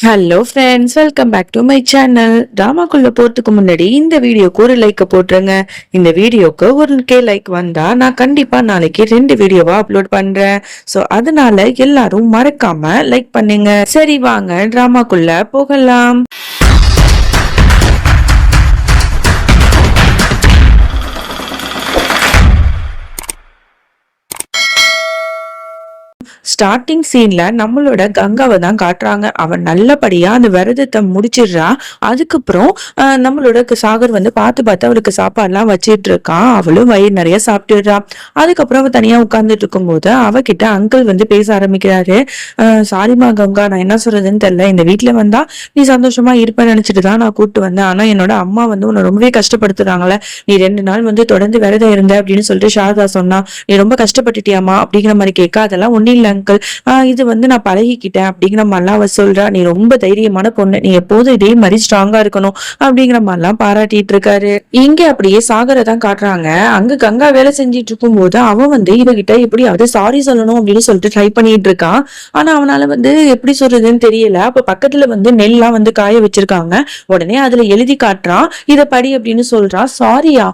Hello friends welcome back to my channel ட்ராமாக்குள்ள போகிறதுக்கு முன்னாடி இந்த வீடியோக்கு ஒரு லைக்கை போட்டுருங்க. இந்த வீடியோக்கு ஒரு கே லைக் வந்தால் நான் கண்டிப்பாக நாளைக்கு ரெண்டு வீடியோவா அப்லோட் பண்ணுறேன் ஸோ அதனால எல்லாரும் மறக்காம லைக் பண்ணுங்க. சரி வாங்க. ட்ராமாக்குள்ள போகலாம். ஸ்டார்டிங் சீன்ல நம்மளோட கங்காவை தான் காட்டுறாங்க. அவன் நல்லபடியா அந்த விரதத்தை முடிச்சிடுறா. அதுக்கப்புறம் நம்மளோட சாகர் வந்து பார்த்து பார்த்து அவளுக்கு சாப்பாடுலாம் வச்சிட்டு இருக்கான் அவளும் வயிறு நிறைய சாப்பிட்டுடுறா. அதுக்கப்புறம் அவ தனியா உட்கார்ந்துட்டு இருக்கும்போது அவகிட்ட அங்கிள் வந்து பேச ஆரம்பிக்கிறாரு. சாரிமா கங்கா நான் என்ன சொல்றதுன்னு தெரியல. இந்த வீட்டுல வந்தா நீ சந்தோஷமா இருப்பேன்னு நினைச்சிட்டு தான் நான் கூப்பிட்டு வந்தேன். ஆனா என்னோட அம்மா வந்து உன்னை ரொம்பவே கஷ்டப்படுத்துறாங்களே. நீ ரெண்டு நாள் வந்து தொடர்ந்து விரதம் இருந்த அப்படின்னு சொல்லிட்டு சாரதா சொன்னா நீ ரொம்ப கஷ்டப்பட்டுட்டியாமா அப்படிங்கிற மாதிரி கேட்க அதெல்லாம் ஒண்ணும் இல்ல அங்கிள் இது வந்து நான் பழகிக்கிட்டேன். அப்படிங்கிற மாதிரிலாம் அவ சொல்றா. நீ ரொம்ப தைரியமான பொண்ணு. நீ எப்போதும் இதே மாதிரி ஸ்ட்ராங்கா இருக்கணும். அப்படிங்கிற மாதிரிலாம் பாராட்டிட்டு இருக்காரு. இங்க அப்படியே சாகரை தான் காட்டுறாங்க. அங்க கங்கா வேலை செஞ்சிட்டு இருக்கும்போது அவன் வந்து இவகிட்ட எப்படியாவது சாரி சொல்லணும் அப்படின்னு சொல்லிட்டு ட்ரை பண்ணிட்டு இருக்கான் ஆனா அவனால வந்து எப்படி சொல்றதுன்னு தெரியல. அப்ப பக்கத்துல வந்து நெல்லாம் வந்து காய வச்சிருக்காங்க. உடனே அதுல எழுதி காட்டுறான் இத படி அப்படின்னு சொல்றான் சாரியா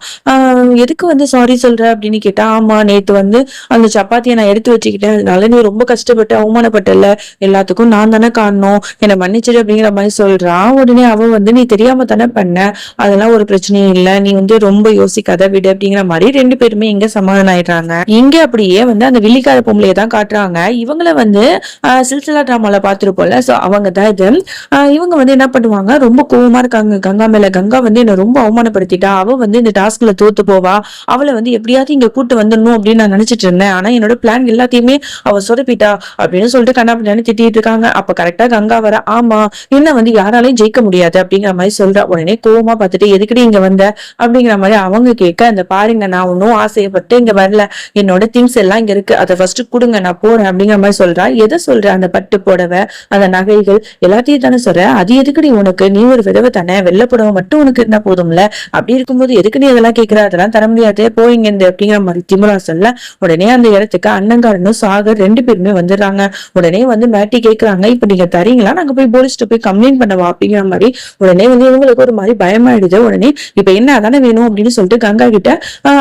எதுக்கு வந்து சாரி சொல்ற? அப்படின்னு கேட்டா ஆமா நேத்து வந்து அந்த சப்பாத்தியை நான் எடுத்து வச்சுக்கிட்டேன். அதனால நீ ரொம்ப கஷ்டப்பட்டு அவமானப்பட்டல எல்லாத்துக்கும் நான் தானே காரணம். என்னை மன்னிச்சிடு அப்படிங்கிற மாதிரி சொல்றான் உடனே அவன் வந்து நீ தெரியாம தானே பண்ண? அதெல்லாம் ஒரு பிரச்சனையும் இல்ல. நீ வந்து ரொம்ப யோசிக்காத விடு அப்படிங்கிற மாதிரி ரெண்டு பேருமே இங்க சமாதானம் ஆயிடுறாங்க இங்க அப்படியே வந்து அந்த வில்லிக்கார பொம்பளைய தான் காட்டுறாங்க. இவங்கள வந்து ஆஹ், சில்சிலா டிராமால பாத்துருப்போம்ல சோ அவங்க தான் இது. ஆஹ், இவங்க வந்து என்ன பண்ணுவாங்க? ரொம்ப கோவமா இருக்காங்க. கங்கா மேல கங்கா வந்து என்ன ரொம்ப அவமானப்படுத்திட்டா. அவ வந்து இந்த டாஸ்க்ல தோத்து போவா. அவளை வந்து எப்படியாவது இங்க கூட்டு வந்துடணும் அப்படின்னு நான் நினைச்சிட்டு இருந்தேன். ஆனா என்னோட பிளான் எல்லாத்தையுமே அவ போயிட்டா அப்படின்னு சொல்லிட்டு கண்ணாப்பின்னு திட்டிட்டு இருக்காங்க. அப்ப கரெக்டா கங்கா வர ஆமா என்ன வந்து யாராலையும் ஜெயிக்க முடியாது அப்படிங்கிற மாதிரி சொல்றா. உடனே கோவமா பார்த்துட்டு எதுக்குடி இங்க வந்த? அப்படிங்கிற மாதிரி அவங்க கேட்க அந்த பாருங்க நான் ஒன்னும் ஆசைப்பட்டு இங்க வரல. என்னோட திங்ஸ் எல்லாம் இங்க இருக்கு. அதை ஃபர்ஸ்ட் கொடுங்க நான் போறேன். அப்படிங்கிற மாதிரி சொல்றா. எதை சொல்ற? அந்த பட்டு புடவை அந்த நகைகள் எல்லாத்தையும் தானே சொல்ற. அது எதுக்குடி உனக்கு? நீ ஒரு விதவை தானே. வெள்ளை புடவை மட்டும் உனக்கு இருந்தா போதும்ல. அப்படி இருக்கும்போது எதுக்கு நீ அதெல்லாம் கேட்கிற? அதெல்லாம் தர முடியாது. போயிங்க இந்த அப்படிங்கிற மாதிரி திமுரா சொல்ல உடனே அந்த இடத்துக்கு அண்ணங்காரனும் சாகர் ரெண்டு பேருமே வந்துடுறாங்க. உடனே வந்து மேட்டி கேட்குறாங்க இப்ப நீங்க தரீங்களா? நாங்க போய் போலீஸ்ட்டு போய் கம்ப்ளைண்ட் பண்ண அப்படிங்கிற மாதிரி உடனே வந்து இவங்களுக்கு ஒரு மாதிரி பயமாயிடுது. உடனே இப்ப என்ன அதானே வேணும்? அப்படின்னு சொல்லிட்டு கங்கா கிட்ட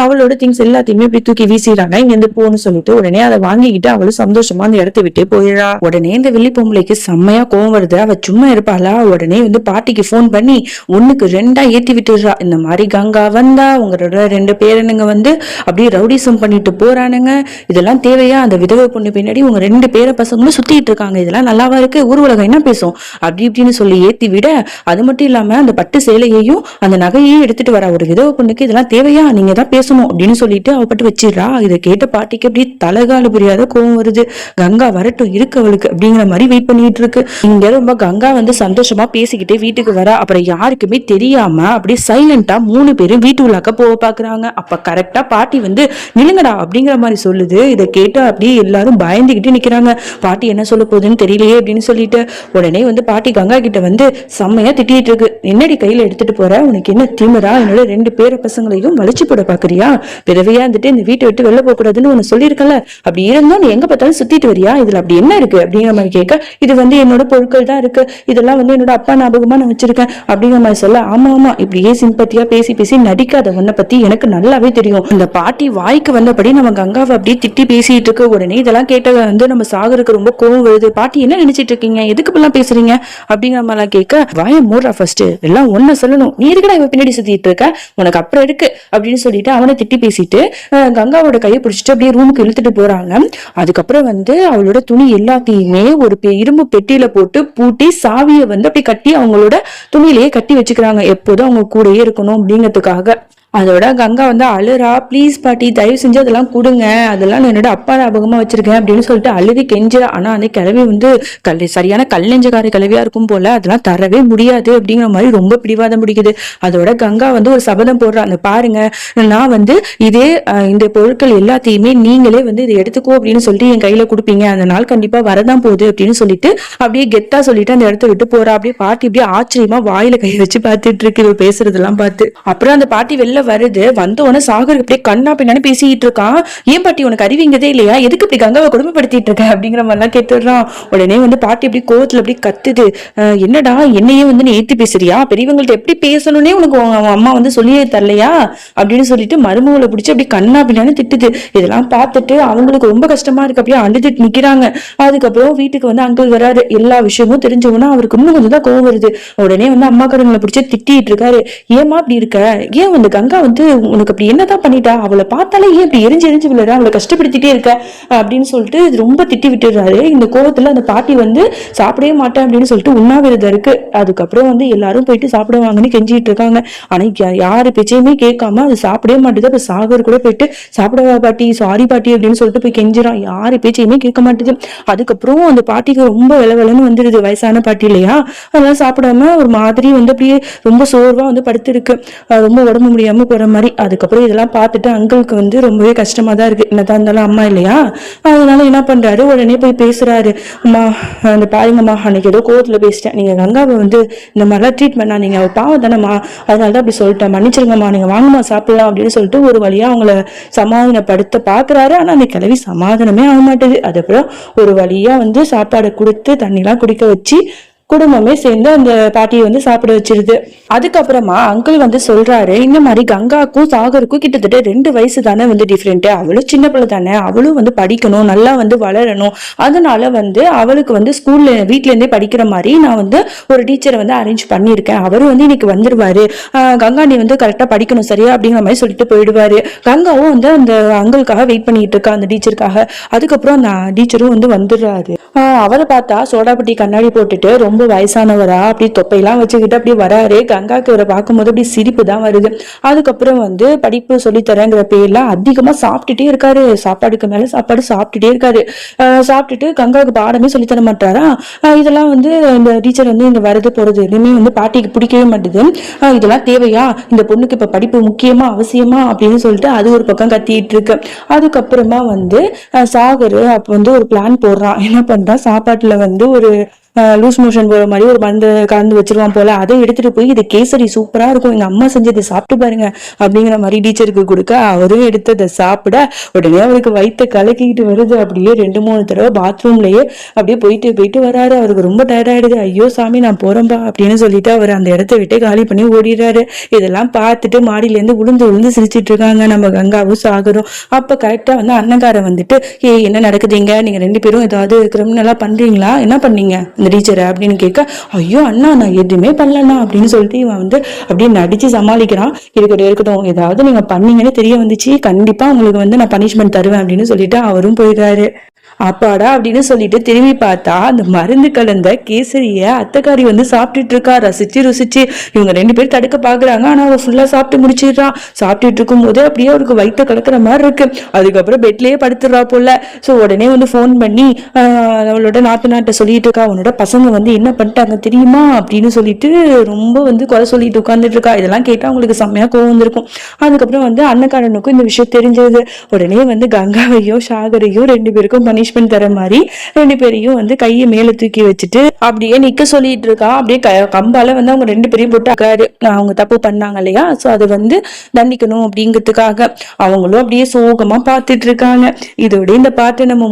அவளோட திங்ஸ் எல்லாத்தையுமே இப்படி தூக்கி வீசிடுறாங்க. இங்க இருந்து சொல்லிட்டு உடனே அதை வாங்கிக்கிட்டு அவளும் சந்தோஷமா அந்த இடத்த விட்டே போயிடா உடனே இந்த வெள்ளி பொம்பளைக்கு செம்மையா கோவம் வருது. அவ சும்மா இருப்பாளா? உடனே வந்து பாட்டிக்கு ஃபோன் பண்ணி ஒண்ணுக்கு ரெண்டா ஏத்தி விட்டுடுறா. இந்த மாதிரி கங்கா வந்தா உங்களோட ரெண்டு பேரனுங்க வந்து அப்படியே ரவுடிசம் பண்ணிட்டு போறானுங்க. இதெல்லாம் தேவையா? அந்த விதவை பொண்ணு பின்னாடி இவங்க ரெண்டு பேர பசங்களும் சுத்திட்டு இருக்காங்க. இதெல்லாம் நல்லாவா இருக்கு? ஊர்வலகம் என்ன பேசும்? அப்படி இப்படின்னு சொல்லி ஏத்தி விட அது மட்டும் இல்லாம அந்த பட்டு சேலையையும் அந்த நகையையும் எடுத்துட்டு வர ஒரு விதவை பொண்ணுக்கு இதெல்லாம் தேவையா? நீங்க தான் பேசணும் அப்படின்னு சொல்லிட்டு அவ பட்டு வச்சிடுறா. இதை கேட்ட பாட்டிக்கு அப்படியே தலைகால புரியாத கோவம் வருது. கங்கா வரட்டும் இருக்கு அவளுக்கு அப்படிங்கிற மாதிரி வெயிட் பண்ணிட்டு இருக்கு. இங்க ரொம்ப கங்கா வந்து சந்தோஷமா பேசிக்கிட்டே வீட்டுக்கு வர. அப்புறம் யாருக்குமே தெரியாம அப்படியே சைலண்டா மூணு பேரும் வீட்டு உள்ளாக்க போக பாக்குறாங்க. அப்ப கரெக்டா பாட்டி வந்து நிலுங்கடா அப்படிங்கிற மாதிரி சொல்லுது. இதை கேட்டு அப்படியே எல்லாரும் பயந்து பயந்துகிட்டு நிற்கிறாங்க பாட்டி என்ன சொல்ல போகுதுன்னு தெரியலையே அப்படின்னு சொல்லிட்டு உடனே வந்து பாட்டி கங்கா கிட்ட வந்து செம்மையா திட்டிட்டு இருக்கு. என்னடி கையில எடுத்துட்டு போற? உனக்கு என்ன திமிரா? என்னோட ரெண்டு பேர பசங்களையும் வலிச்சு போட பாக்குறியா? பிறவையா இருந்துட்டு இந்த வீட்டை விட்டு வெளில போக கூடாதுன்னு உனக்கு சொல்லியிருக்கல அப்படி இருந்தும் நீ எங்க பார்த்தாலும் சுத்திட்டு வரியா? இதுல அப்படி என்ன இருக்கு? அப்படிங்கிற மாதிரி கேட்க இது வந்து என்னோட பொருட்கள் தான் இருக்கு. இதெல்லாம் வந்து என்னோட அப்பா ஞாபகமா நான் வச்சிருக்கேன். அப்படிங்கிற மாதிரி சொல்ல ஆமா ஆமா இப்படியே சிம்பத்தியா பேசி பேசி நடிக்காத உன்னை பத்தி எனக்கு நல்லாவே தெரியும். இந்த பாட்டி வாய்க்கு வந்தபடி நம்ம கங்காவை அப்படியே திட்டி பேசிட்டு இருக்க. உடனே இதெல்லாம் கேட்ட வந்து நம்ம சாகருக்கு ரொம்ப கோவம் வருது. பாட்டி என்ன நினைச்சிட்டு இருக்கீங்க? எதுக்கு இப்பெல்லாம் பேசுறீங்க? அப்படிங்கிற மாதிரிலாம் கேட்க வாய மூடுறா ஃபர்ஸ்ட் எல்லாம் ஒன்னு சொல்லணும். நீ இருக்கடா இவன் பின்னாடி சுத்திட்டு இருக்க? உனக்கு அப்புறம் இருக்கு அப்படின்னு சொல்லிட்டு அவனை திட்டி பேசிட்டு கங்காவோட கையை பிடிச்சிட்டு அப்படியே ரூமுக்கு இழுத்துட்டு போறாங்க. அதுக்கப்புறம் வந்து அவளோட துணி எல்லாத்தையுமே ஒரு பெ- இரும்பு பெட்டியில போட்டு பூட்டி சாவியை வந்து அப்படியே கட்டி அவங்களோட துணியிலேயே கட்டி வச்சுக்கிறாங்க. எப்போதும் அவங்க கூடயே இருக்கணும் அப்படிங்கிறதுக்காக. அதோட கங்கா வந்து அழுறா ப்ளீஸ் பாட்டி தயவு செஞ்சு அதெல்லாம் கொடுங்க. அதெல்லாம் நான் என்னோட அப்பா ஞாபகமாக வச்சிருக்கேன். அப்படின்னு சொல்லிட்டு அழுதி கெஞ்சிரா ஆனால் அந்த கிழவி வந்து கல் சரியான கல்லெஞ்சக்கார கிழவியா இருக்கும் போல அதெல்லாம் தரவே முடியாது அப்படிங்கிற மாதிரி ரொம்ப பிடிவாதம் பிடிக்குது. அதோட கங்கா வந்து ஒரு சபதம் போடுறா. அந்த பாருங்க நான் வந்து இதே இந்த பொருட்கள் எல்லாத்தையுமே நீங்களே வந்து இதை எடுத்துக்கோ அப்படின்னு சொல்லிட்டு என் கையில கொடுப்பீங்க. அந்த நாள் கண்டிப்பா வரதான் போகுது அப்படின்னு சொல்லிட்டு அப்படியே கெத்தா சொல்லிட்டு அந்த இடத்த விட்டு போறா. அப்படியே பாட்டி அப்படியே ஆச்சரியமா வாயில கை வச்சு பார்த்துட்டு இருக்கு. இவ பேசுறதெல்லாம் பார்த்து. அப்புறம் அந்த பாட்டி வெளில வருது. வந்த உடனே சாகர் அப்படியே கண்ணா பின்னாடி பேசிட்டு இருக்கான். ஏன் பாட்டி உனக்கு அறிவிங்கதே இல்லையா? எதுக்கு இப்படி கங்காவை கொடுமைப்படுத்திட்டு இருக்க அப்படிங்கிற மாதிரிலாம் கேட்டுடுறான். உடனே வந்து பாட்டி அப்படி கோவத்துல அப்படி கத்துது. என்னடா என்னையே வந்து நீ ஏத்தி பேசுறியா? பெரியவங்கள்ட்ட எப்படி பேசணும்னே உனக்கு உங்க அம்மா வந்து சொல்லியே தரலையா? அப்படின்னு சொல்லிட்டு மருமகளை பிடிச்சி அப்படி கண்ணா பின்னாடி திட்டுது. இதெல்லாம் பார்த்துட்டு அவங்களுக்கு ரொம்ப கஷ்டமா இருக்கு. அப்படியே அழுதுட்டு நிக்கிறாங்க. அதுக்கப்புறம் வீட்டுக்கு வந்து அங்கிள் வராரு. எல்லா விஷயமும் தெரிஞ்சவனா அவருக்கு இன்னும் கொஞ்சம் தான் கோவம் வருது. உடனே வந்து அம்மா கடங்களை பிடிச்சி திட்டிட்டு இருக்காரு. ஏமா அப்படி இருக்க? ஏன் வந்து கங்கா வந்து உனக்கு அப்படி என்னதான் பண்ணிட்டா? அவளை பார்த்தாலே ஏன் இப்படி எரிஞ்சு எரிஞ்சு விழுற? அவளை கஷ்டப்படுத்திட்டே இருக்க அப்படின்னு சொல்லிட்டு ரொம்ப திட்டி விட்டுறாரு இந்த கோபத்துல அந்த பாட்டி வந்து சாப்பிடவே மாட்டேன் அப்படின்னு சொல்லிட்டு உண்ணாவிரதம் இருக்கு. அதுக்கப்புறம் வந்து எல்லாரும் போயிட்டு சாப்பிடுவாங்கன்னு கெஞ்சிட்டு இருக்காங்க. ஆனா யாரு பேச்சையுமே கேட்காம அது சாப்பிடவே மாட்டேது. அப்ப சாகர் கூட போயிட்டு சாப்பிடவா பாட்டி? சாரி பாட்டி அப்படின்னு சொல்லிட்டு போய் கெஞ்சிடான் யாரு பேச்சையுமே கேட்க மாட்டேது. அதுக்கப்புறம் அந்த பாட்டிக்கு ரொம்ப விளவிலன்னு வந்துடுது வயசான பாட்டி இல்லையா? அதெல்லாம் சாப்பிடாம ஒரு மாதிரி வந்து அப்படியே ரொம்ப சோர்வா வந்து படுத்திருக்கு. ரொம்ப உடம்பு முடியாம போகிற மாதிரி அதுக்கப்புறம் இதெல்லாம் பார்த்துட்டு அங்கிளுக்கு வந்து ரொம்பவே கஷ்டமா தான் இருக்கு. என்னதான் இருந்தாலும் அம்மா இல்லையா? அதனால என்ன பண்றாரு? உடனே போய் பேசுறாரு. அம்மா அந்த பாருங்கம்மா அன்னைக்கு ஏதோ கோவத்தில் பேசிட்டேன். நீங்க கங்காவை வந்து இந்த மாதிரிலாம் ட்ரீட் பண்ணா நீங்கள் பாவம் தானேம்மா. அதனால தான் அப்படி சொல்லிட்டேன். மன்னிச்சிருங்கம்மா. நீங்க வாங்கம்மா சாப்பிடலாம் அப்படின்னு சொல்லிட்டு ஒரு வழியா அவங்கள சமாதானப்படுத்த பாக்குறாரு. ஆனால் அந்த கிளவி சமாதானமே ஆக மாட்டேது அதுக்கப்புறம் ஒரு வழியா வந்து சாப்பாடை கொடுத்து தண்ணிலாம் குடிக்க வச்சு குடும்பமே சேர்ந்து அந்த பாட்டியை வந்து சாப்பிட வச்சிருது. அதுக்கப்புறமா அங்கிள் வந்து சொல்றாரு இந்த மாதிரி கங்காக்கும் சாகருக்கும் கிட்டத்தட்ட ரெண்டு வயசு தானே வந்து டிஃப்ரெண்ட் அவளும் சின்ன பிள்ளை தானே அவளும் வந்து படிக்கணும் நல்லா வந்து வளரணும். அதனால வந்து அவளுக்கு வந்து ஸ்கூல்ல வீட்ல இருந்தே படிக்கிற மாதிரி நான் வந்து ஒரு டீச்சரை வந்து அரேஞ்ச் பண்ணியிருக்கேன். அவரும் வந்து இன்னைக்கு வந்துருவாரு. கங்காண்டி கங்கா நீ வந்து கரெக்டா படிக்கணும் சரியா? அப்படிங்கிற மாதிரி சொல்லிட்டு போயிடுவாரு. கங்காவும் வந்து அந்த அங்கிளுக்காக வெயிட் பண்ணிட்டு இருக்கா அந்த டீச்சருக்காக அதுக்கப்புறம் அந்த டீச்சரும் வந்து வந்துடுறாரு. அவரை பார்த்தா சோடாபட்டி கண்ணாடி போட்டுட்டு ரொம்ப வயசானவரா? அப்படி தொப்பையெல்லாம் வச்சுக்கிட்டு அப்படி வராரு. கங்காக்கு இவரை பார்க்கும்போது அப்படி சிரிப்பு தான் வருது. அதுக்கப்புறம் வந்து படிப்பு சொல்லித்தரேங்கிற பேர்ல அதிகமா சாப்பிட்டுட்டே இருக்காரு. சாப்பாடுக்கு மேல சாப்பாடு சாப்பிட்டுட்டே இருக்காரு. சாப்பிட்டுட்டு கங்காவுக்கு பாடமே சொல்லித் தர மாட்டாரா? இதெல்லாம் வந்து இந்த டீச்சர் வந்து இங்கே வரது போறது எதுவுமே வந்து பாட்டிக்கு பிடிக்கவே மாட்டுது. ஆஹ் இதெல்லாம் தேவையா? இந்த பொண்ணுக்கு இப்ப படிப்பு முக்கியமா அவசியமா? அப்படின்னு சொல்லிட்டு அது ஒரு பக்கம் கத்திட்டு இருக்கு. அதுக்கப்புறமா வந்து ஆஹ் சாகர் அப்போ வந்து ஒரு பிளான் போடுறான். என்ன பண்ணுறான் சாப்பாட்டுல வந்து ஒரு லூஸ் மோஷன் போற மாதிரி ஒரு மருந்து கலந்து வச்சிருவான் போல. அதை எடுத்துட்டு போய் இது கேசரி சூப்பரா இருக்கும். எங்க அம்மா செஞ்சதை சாப்பிட்டு பாருங்க அப்படிங்கிற மாதிரி டீச்சருக்கு கொடுக்க அவரும் எடுத்து அதை சாப்பிட உடனே அவருக்கு வயிற்று கலக்கிக்கிட்டு வருது. அப்படியே ரெண்டு மூணு தடவை பாத்ரூம்லயே அப்படியே போயிட்டு போயிட்டு வராரு. அவருக்கு ரொம்ப டயர்டாயிடுது ஐயோ சாமி நான் போறேன்பா அப்படின்னு சொல்லிட்டு அவர் அந்த இடத்த விட்டு காலி பண்ணி ஓடிடுறாரு. இதெல்லாம் பார்த்துட்டு மாடியில இருந்து உளுந்து உளுந்து சிரிச்சிட்டு இருக்காங்க. நம்ம கங்காவும் சாகரும். அப்ப கரெக்டா வந்து அன்னங்காரன் வந்துட்டு ஏய் என்ன நடக்குதுங்க நீங்க ரெண்டு பேரும் ஏதாவது கிரிமினலா பண்றீங்களா? என்ன பண்ணீங்க? இந்த டீச்சரை அப்படின்னு கேட்க ஐயோ அண்ணா நான் எதுவுமே பண்ணலண்ணா அப்படின்னு சொல்லிட்டு இவன் வந்து அப்படியே நடிச்சு சமாளிக்கிறான். இருக்கட்டும் இருக்கட்டும் ஏதாவது நீங்க பண்ணீங்கன்னு தெரிய வந்துச்சு. கண்டிப்பா உங்களுக்கு வந்து நான் பனிஷ்மெண்ட் தருவேன் அப்படின்னு சொல்லிட்டு அவரும் போயிடுறாரு. அப்பாடா அப்படின்னு சொல்லிட்டு திரும்பி பார்த்தா அந்த மருந்து கலந்த கேசரிய அத்தைக்காரி வந்து சாப்பிட்டுட்டு இருக்கா ரசிச்சு ருசிச்சு. இவங்க ரெண்டு பேரும் தடுக்க பாக்குறாங்க ஆனா அவ ஃபுல்லா சாப்பிட்டு முடிச்சிடுறான் சாப்பிட்டுட்டு இருக்கும் போது அப்படியே அவருக்கு வயிற்ற கலக்கிற மாதிரி இருக்கு. அதுக்கப்புறம் பெட்லயே படுத்துடுறா போல. ஸோ உடனே வந்து ஃபோன் பண்ணி அவளோட நாட்டு நாட்டை சொல்லிட்டு இருக்கா. அவனோட பசங்க வந்து என்ன பண்ணிட்டாங்க தெரியுமா? அப்படின்னு சொல்லிட்டு ரொம்ப வந்து குறை சொல்லிட்டு உட்காந்துட்டு இருக்கா இதெல்லாம் கேட்டா அவங்களுக்கு செம்மையா கோவம் வந்திருக்கும். அதுக்கப்புறம் வந்து அன்னக்காரனுக்கும் இந்த விஷயம் தெரிஞ்சது. உடனே வந்து கங்காவையும் சாகரையும் ரெண்டு பேருக்கும் பண்ணி பனிஷ்மெண்ட் தர மாதிரி ரெண்டு பேரையும் வந்து கையை மேல தூக்கி வச்சுட்டு அப்படியே நிக்க சொல்லிட்டு இருக்கா. அப்படியே க- கம்பால வந்து அவங்க ரெண்டு பேரையும் போட்டு அவங்க தப்பு பண்ணாங்க இல்லையா? சோ அது வந்து தண்டிக்கணும் அப்படிங்கிறதுக்காக அவங்களும் அப்படியே சோகமா பார்த்துட்டு இருக்காங்க. இதோட இந்த பாட்டை நம்ம